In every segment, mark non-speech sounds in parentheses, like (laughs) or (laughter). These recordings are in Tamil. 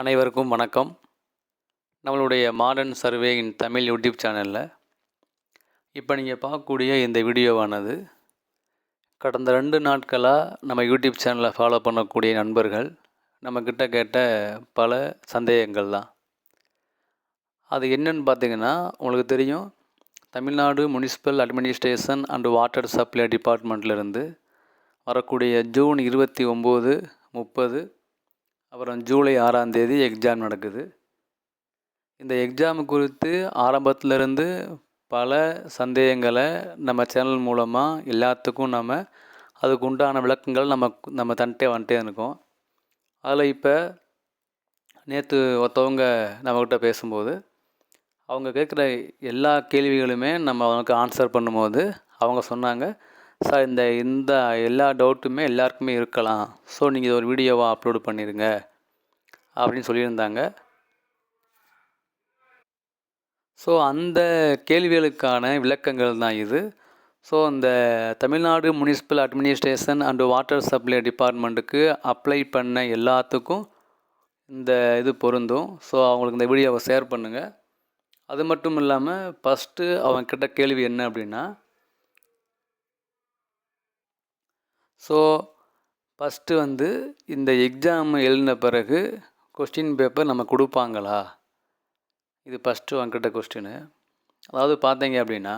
அனைவருக்கும் வணக்கம். நம்மளுடைய modern survey in Tamil YouTube சேனலில் இப்போ நீங்கள் பார்க்கக்கூடிய இந்த வீடியோவானது கடந்த ரெண்டு நாட்களாக நம்ம யூடியூப் சேனலை ஃபாலோ பண்ணக்கூடிய நண்பர்கள் நம்மக்கிட்ட கேட்ட பல சந்தேகங்கள் தான் அது என்னன்னு பார்த்தீங்கன்னா உங்களுக்கு தெரியும் Tamil Nadu municipal administration and water supply டிபார்ட்மெண்ட்லேருந்து வரக்கூடிய ஜூன் இருபத்தி ஒம்பது முப்பது அப்புறம் ஜூலை ஆறாம் தேதி எக்ஸாம் நடக்குது. இந்த எக்ஸாம் குறித்து ஆரம்பத்திலிருந்து பல சந்தேகங்களை நம்ம சேனல் மூலமாக எல்லாத்துக்கும் நம்ம அதுக்கு உண்டான விளக்கங்கள் நம்ம நம்ம தன்ட்டே வந்துட்டே இருக்கோம். அதில் இப்போ நேற்று ஒருத்தவங்க நம்மக்கிட்ட பேசும்போது அவங்க கேட்குற எல்லா கேள்விகளுமே நம்ம அவங்களுக்கு ஆன்சர் பண்ணும்போது அவங்க சொன்னாங்க சார் இந்த இந்த எல்லா டவுட்டுமே எல்லாருக்குமே இருக்கலாம். ஸோ நீங்கள் ஒரு வீடியோவாக அப்லோடு பண்ணிடுங்க அப்படின்னு சொல்லியிருந்தாங்க. ஸோ அந்த கேள்விகளுக்கான விளக்கங்கள் தான் இது. ஸோ இந்த Tamil Nadu municipal administration and water supply டிபார்ட்மெண்ட்டுக்கு அப்ளை பண்ண எல்லாத்துக்கும் இந்த இது பொருந்தும். ஸோ அவங்களுக்கு இந்த வீடியோவை ஷேர் பண்ணுங்கள் அது மட்டும் இல்லாமல் ஃபஸ்ட்டு அவங்க கிட்ட கேள்வி என்ன அப்படின்னா ஸோ ஃபஸ்ட்டு வந்து இந்த எக்ஸாம் எழுதின பிறகு கொஸ்டின் பேப்பர் நம்ம கொடுப்பாங்களா? இது ஃபஸ்ட்டு வங்கிட்ட கொஸ்டினு அதாவது பார்த்தீங்க அப்படின்னா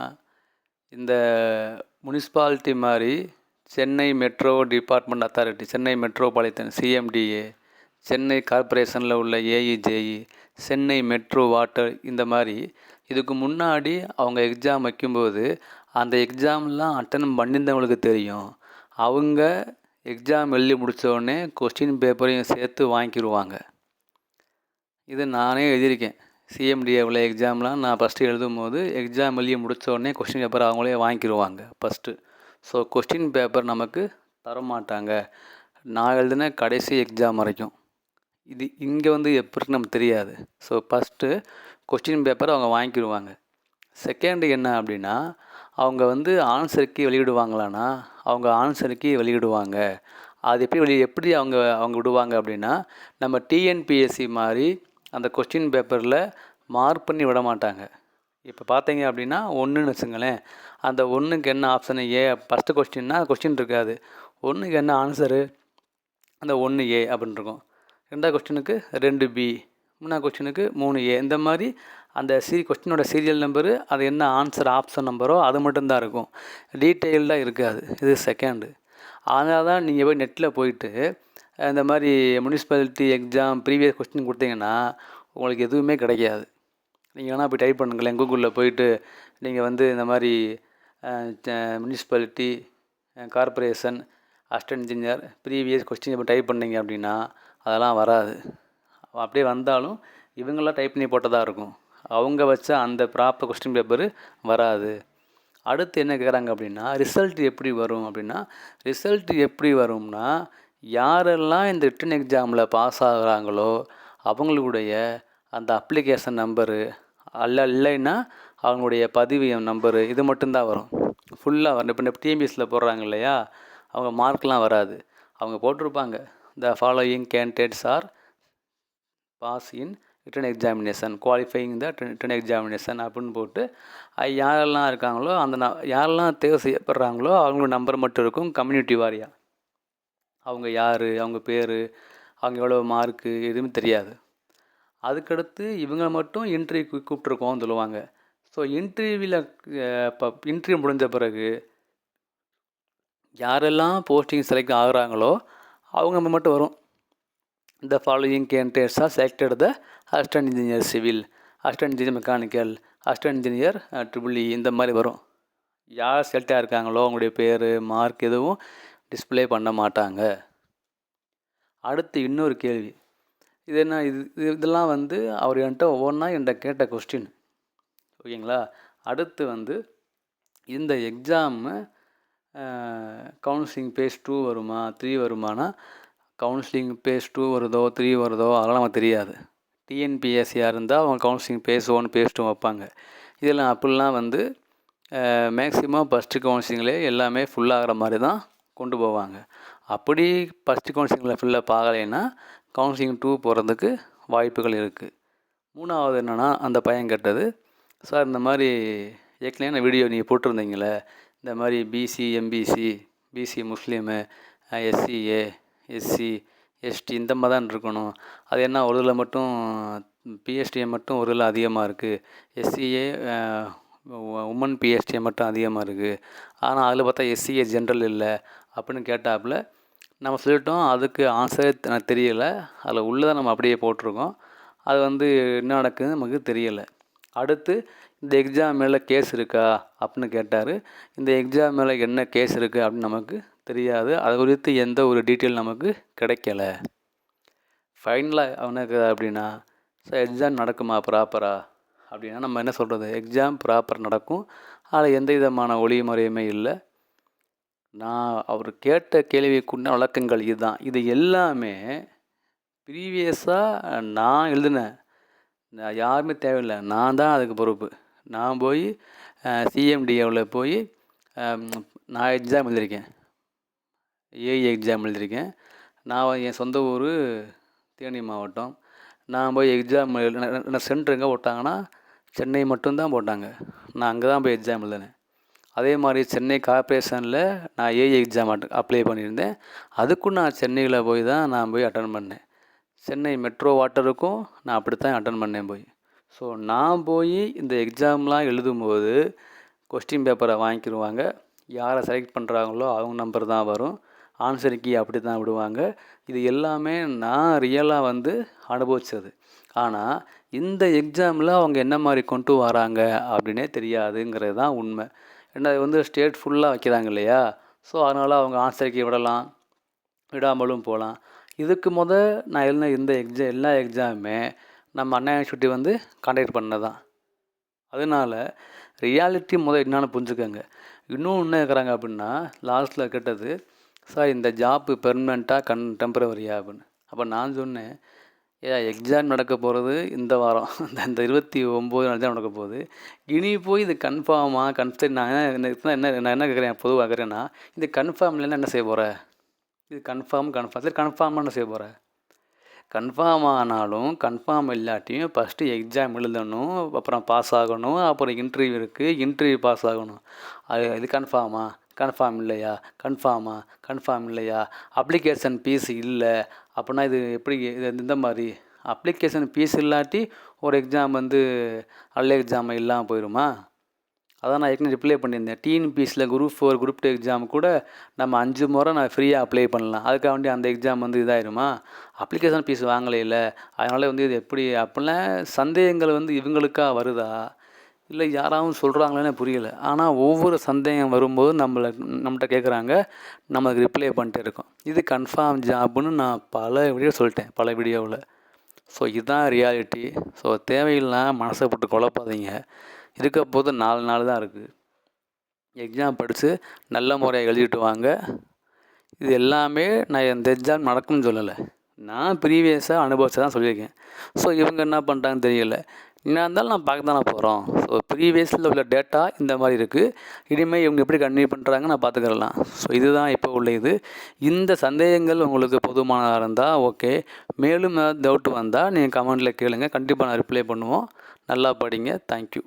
இந்த முனிசிபாலிட்டி மாதிரி Chennai metro department authority Chennai metropolitan CMDA Chennai கார்ப்பரேஷனில் உள்ள ஏஇஜேஇ சென்னை மெட்ரோ வாட்டர் இந்த மாதிரி இதுக்கு முன்னாடி அவங்க எக்ஸாம் வைக்கும்போது அந்த எக்ஸாம்லாம் அட்டன் பண்ணியிருந்தவங்களுக்கு தெரியும். அவங்க எக்ஸாம் எழுதி முடித்தோடனே கொஸ்டின் பேப்பரையும் சேர்த்து வாங்கிக்கிடுவாங்க இது நானே எழுதியிருக்கேன். சிஎம்டிஏவில் எக்ஸாம்லாம் நான் ஃபஸ்ட்டு எழுதும் போது எக்ஸாம் எழுதி முடித்தோடனே கொஸ்டின் பேப்பர் அவங்களே வாங்கிக்கிடுவாங்க ஃபஸ்ட்டு ஸோ கொஸ்டின் பேப்பர் நமக்கு தரமாட்டாங்க. நான் எழுதின கடைசி எக்ஸாம் வரைக்கும். இது இங்கே வந்து எப்படி நமக்கு தெரியாது. ஸோ ஃபஸ்ட்டு கொஸ்டின் பேப்பர் அவங்க வாங்கிக்கிடுவாங்க செகண்டு என்ன அப்படின்னா அவங்க வந்து ஆன்சருக்கு வெளியிடுவாங்களான்னா அவங்க ஆன்சருக்கு வெளியிடுவாங்க. அது எப்படி வெளி எப்படி அவங்க அவங்க விடுவாங்க அப்படின்னா நம்ம டிஎன்பிஎஸ்சி மாதிரி அந்த கொஸ்டின் பேப்பரில் மார்க் பண்ணி விட மாட்டாங்க. இப்போ பார்த்தீங்க அப்படின்னா ஒன்றுன்னு வச்சுங்களேன். அந்த ஒன்றுக்கு என்ன ஆப்ஷனு ஏ ஃபஸ்ட்டு கொஸ்டின்னா கொஸ்டின் இருக்காது. ஒன்றுக்கு என்ன ஆன்சரு அந்த ஒன்று ஏ அப்படின்னு இருக்கும் ரெண்டாவது கொஸ்டினுக்கு ரெண்டு பி மூணாவது கொஸ்டினுக்கு மூணு ஏ இந்த மாதிரி அந்த சீரி கொஸ்டினோட சீரியல் நம்பரு அது என்ன ஆன்சர் ஆப்ஷன் நம்பரோ அது மட்டும்தான் இருக்கும். டீட்டெயில்டாக இருக்காது. இது செகண்டு அதனால தான் நீங்கள் போய் நெட்டில் போயிட்டு இந்த மாதிரி முனிசிபாலிட்டி எக்ஸாம் ப்ரீவியஸ் கொஸ்டின் கொடுத்தீங்கன்னா உங்களுக்கு எதுவுமே கிடைக்காது. நீங்கள் வேணால் போய் டைப் பண்ணுங்களேன். கூகுளில் போயிட்டு நீங்கள் வந்து இந்த மாதிரி municipality corporation assistant engineer previous question இப்போ டைப் பண்ணிங்க அப்படின்னா அதெல்லாம் வராது. அப்படியே வந்தாலும் இவங்களாம் டைப் பண்ணி போட்டதாக இருக்கும். அவங்க வச்ச அந்த ப்ராப்பர் கொஸ்டின் பேப்பர் வராது. அடுத்து என்ன கேட்குறாங்க அப்படின்னா ரிசல்ட் எப்படி வரும் அப்படின்னா ரிசல்ட் எப்படி வரும்னா யாரெல்லாம் இந்த ரிட்டன் எக்ஸாமில் பாஸ் ஆகுறாங்களோ அவங்களுடைய அந்த அப்ளிகேஷன் நம்பரு அல்ல இல்லைன்னா அவங்களுடைய பதிவு நம்பரு இது மட்டும்தான் வரும். ஃபுல்லாக வரும். இப்போ டிஎம்பிஎஸில் போடுறாங்க இல்லையா அவங்க மார்க்லாம் வராது. அவங்க போட்டிருப்பாங்க. The following candidates are pass in written examination qualifying the written examination அப்படின்னு போட்டு அது யாரெல்லாம் இருக்காங்களோ அந்த ந யாரெல்லாம் தேவை செய்யப்படுறாங்களோ அவங்களோட நம்பர் மட்டும் இருக்கும் கம்யூனிட்டி வாரியாக அவங்க யார் அவங்க பேர் அவங்க எவ்வளோ மார்க்கு எதுவுமே தெரியாது. அதுக்கடுத்து இவங்க மட்டும் இன்டர்வியூ கூப்பிட்ருக்கோம்னு சொல்லுவாங்க. ஸோ இன்டர்வியூவில் இப்போ இன்டர்வியூ முடிஞ்ச பிறகு யாரெல்லாம் போஸ்டிங் செலக்ட் ஆகுறாங்களோ அவங்க மட்டும் வரும். இந்த following candidates are selected the assistant engineer civil assistant engineer mechanical assistant engineer triple E இந்த மாதிரி வரும். யார் செலக்டாக இருக்காங்களோ அவங்களுடைய பேர் மார்க் எதுவும் டிஸ்பிளே பண்ண மாட்டாங்க. அடுத்து இன்னொரு கேள்வி. இது என்ன இது இதெல்லாம் வந்து அவர் என்கிட்ட ஒவ்வொன்றா என்கிட்ட கேட்ட கொஸ்டின் ஓகேங்களா? அடுத்து வந்து இந்த எக்ஸாமு கவுன்சிலிங் பேஸ் டூ வருமா த்ரீ வருமானா கவுன்சிலிங் பேஸ் டூ வருதோ த்ரீ வருதோ அதெல்லாம் நமக்கு தெரியாது. டிஎன்பிஎஸ்சியாக இருந்தால் அவங்க counselling phase one phase two வைப்பாங்க. இதெல்லாம் அப்படிலாம் வந்து மேக்ஸிமம் ஃபஸ்ட்டு கவுன்சிலிங்லே எல்லாமே ஃபுல்லாகிற மாதிரி தான் கொண்டு போவாங்க. அப்படி ஃபஸ்ட்டு கவுன்சிலிங்கில் ஃபுல்லாக ஆகலைன்னா கவுன்சிலிங் டூ போகிறதுக்கு வாய்ப்புகள் இருக்குது மூணாவது என்னென்னா அந்த பையன் கேட்டது சார் இந்த மாதிரி ஏற்கனவே வீடியோ நீங்கள் போட்டிருந்தீங்களே இந்த மாதிரி BC MBC BC Muslim SCA SC ST இந்த மாதிரி தான் இருக்கணும். அது என்ன ஒரு இதில் மட்டும் பிஎஸ்டியை மட்டும் ஒரு இதில் அதிகமாக இருக்குது எஸ்சிஏ உமன் பிஎஸ்டியை மட்டும் அதிகமாக இருக்குது ஆனால் அதில் பார்த்தா எஸ்சிஏ ஜென்ரல் இல்லை அப்படின்னு கேட்டாப்புல நம்ம சொல்லிட்டோம். அதுக்கு ஆன்சரே எனக்கு தெரியலை. அதில் உள்ளதை நம்ம அப்படியே போட்டிருக்கோம். அது வந்து என்ன நடக்குதுன்னு நமக்கு தெரியலை. அடுத்து இந்த எக்ஸாம் மேலே கேஸ் இருக்கா அப்படின்னு கேட்டார். இந்த எக்ஸாம் மேலே என்ன கேஸ் இருக்குது அப்படின்னு நமக்கு தெரியாது. அது குறித்து எந்த ஒரு டீட்டெயில் நமக்கு கிடைக்கல. ஃபைனலாக அவனுக்கு அப்படின்னா சார் எக்ஸாம் நடக்குமா ப்ராப்பராக அப்படின்னா நம்ம என்ன சொல்கிறது எக்ஸாம் ப்ராப்பர் நடக்கும். அதில் எந்த விதமான ஒளிமுறையுமே இல்லை. நான் அவர் கேட்ட கேள்விக்குண்ட வழக்கங்கள் இதுதான். இது எல்லாமே ப்ரீவியஸாக நான் எழுதினேன். யாருமே தேவையில்லை. நான் தான் அதுக்கு பொறுப்பு. நான் போய் சிஎம்டிஏவில் போய் நான் எக்ஸாம் எழுதியிருக்கேன். ஏஇ எக்ஸாம் எழுதியிருக்கேன். நான் என் சொந்த ஊர் தேனி மாவட்டம். நான் போய் எக்ஸாம் என்ன சென்டர் எங்கே போட்டாங்கன்னா சென்னை மட்டும்தான் போட்டாங்க. நான் அங்கே தான் போய் எக்ஸாம் எழுதினேன். அதே மாதிரி சென்னை கார்ப்பரேஷனில் நான் ஏஐ எக்ஸாம் அப்ளை பண்ணியிருந்தேன். அதுக்கும் நான் சென்னையில் போய் தான் நான் போய் அட்டன் பண்ணேன். சென்னை மெட்ரோ வாட்டருக்கும் நான் அப்படி தான் அட்டன் பண்ணேன் போய். ஸோ நான் போய் இந்த எக்ஸாம்லாம் எழுதும்போது கொஸ்டின் பேப்பரை வாங்கிக்கிடுவாங்க யாரை செலக்ட் பண்ணுறாங்களோ அவங்க நம்பர் தான் வரும். ஆன்சர் கீ அப்படி தான் விடுவாங்க. இது எல்லாமே நான் ரியலாக வந்து அனுபவித்தது ஆனால் இந்த எக்ஸாமில் அவங்க என்ன மாதிரி கொண்டு வராங்க அப்படின்னே தெரியாதுங்கிறது தான் உண்மை. ஏன்னா வந்து ஸ்டேட் ஃபுல்லாக வைக்கிறாங்க இல்லையா? ஸோ அதனால் அவங்க ஆன்சர் கீ விடலாம் விடாமலும் போகலாம். இதுக்கு முத நான் எழுதின இந்த எக்ஸாம் எல்லா எக்ஸாமுமே நம்ம அண்ணா யூனிவர்சிட்டி வந்து கான்டாக்ட் பண்ணதான். அதனால் ரியாலிட்டி முதல் என்னென்னு புரிஞ்சுக்கோங்க. இன்னும் என்ன இருக்கிறாங்க அப்படின்னா லாஸ்ட்டில் கேட்டது சார் இந்த ஜாப்பு பெர்மனெண்ட்டாக கன் டெம்பரவரியா அப்படின்னு. அப்போ நான் சொன்னேன் ஏ எக்ஸாம் நடக்க போகிறது இந்த வாரம். (laughs) இந்த இருபத்தி ஒம்பது நாள் தான் நடக்க போகுது. இனி போய் இது கன்ஃபார்மாக கன்ஃபார்ம் நான் என்ன என்ன நான் என்ன கேட்குறேன்? பொதுவாக கேட்குறேன்னா இது கன்ஃபார்ம் இல்லைன்னா என்ன செய்ய போகிற இது கன்ஃபார்ம் கன்ஃபார்ம் சரி கன்ஃபார்மாக என்ன செய்ய போகிற கன்ஃபார்ம் ஆனாலும் கன்ஃபார்ம் இல்லாட்டியும் ஃபஸ்ட்டு எக்ஸாம் எழுதணும் அப்புறம் பாஸ் ஆகணும் அப்புறம் இன்டர்வியூ இருக்குது இன்டர்வியூ பாஸ் ஆகணும். அது இது கன்ஃபார்மா கன்ஃபார்ம் இல்லையா? கன்ஃபார்மா கன்ஃபார்ம் இல்லையா? அப்ளிகேஷன் ஃபீஸ் இல்லை. அப்படின்னா இது எப்படி இது இந்த மாதிரி? அப்ளிகேஷன் ஃபீஸ் இல்லாட்டி ஒரு எக்ஸாம் வந்து நல்ல எக்ஸாம் இல்லாமல் போயிடுமா அதான் நான் ஏற்கனவே ரிப்ளை பண்ணியிருந்தேன். டிஎன்பிஎஸ்சியில் group four group two exam கூட நம்ம அஞ்சு முறை நான் ஃப்ரீயாக அப்ளை பண்ணலாம். அதுக்காக வேண்டி அந்த எக்ஸாம் வந்து இதாயிருமா? அப்ளிகேஷன் ஃபீஸ் வாங்கலை அதனால் வந்து இது எப்படி? அப்படிலாம் சந்தேகங்கள் வந்து இவங்களுக்காக வருதா? இல்லை யாராவது சொல்கிறாங்களேன்னு புரியல. ஆனால் ஒவ்வொரு சந்தேகம் வரும்போது நம்மளை நம்மகிட்ட கேட்குறாங்க நமக்கு ரிப்ளை பண்ணிட்டு இருக்கோம். இது கன்ஃபார்ம் ஜாப்னு நான் பல வீடியோ சொல்லிட்டேன் பல வீடியோவில் ஸோ இதுதான் ரியாலிட்டி ஸோ தேவையில்லாம் மனசை போட்டு குழப்பாதீங்க. இருக்க போது நாலு நாள் தான் இருக்குது எக்ஸாம் படித்து நல்ல முறையாக எழுதிட்டு வாங்க. இது எல்லாமே நான் இந்த எக்ஸாம் நடக்கும்னு சொல்லலை. நான் ப்ரீவியஸாக அனுபவிச்சு தான் சொல்லியிருக்கேன். ஸோ இவங்க என்ன பண்ணுறாங்கன்னு தெரியல. என்ன இருந்தாலும் நான் பார்க்க தானே போகிறோம் ஸோ ப்ரீவியஸில் உள்ள டேட்டா இந்த மாதிரி இருக்குது இனிமேல் இவங்க எப்படி கன்வியூ பண்ணுறாங்க நான் பார்த்துக்கிறலாம். ஸோ இதுதான் இப்போ உள்ள இது. இந்த சந்தேகங்கள் உங்களுக்கு போதுமானதாக இருந்தால் ஓகே மேலும் டவுட் வந்தால் நீங்கள் கமெண்ட்டில் கேளுங்கள் கண்டிப்பாக நான் ரிப்ளை பண்ணுவோம். நல்லா படிங்க. தேங்க்யூ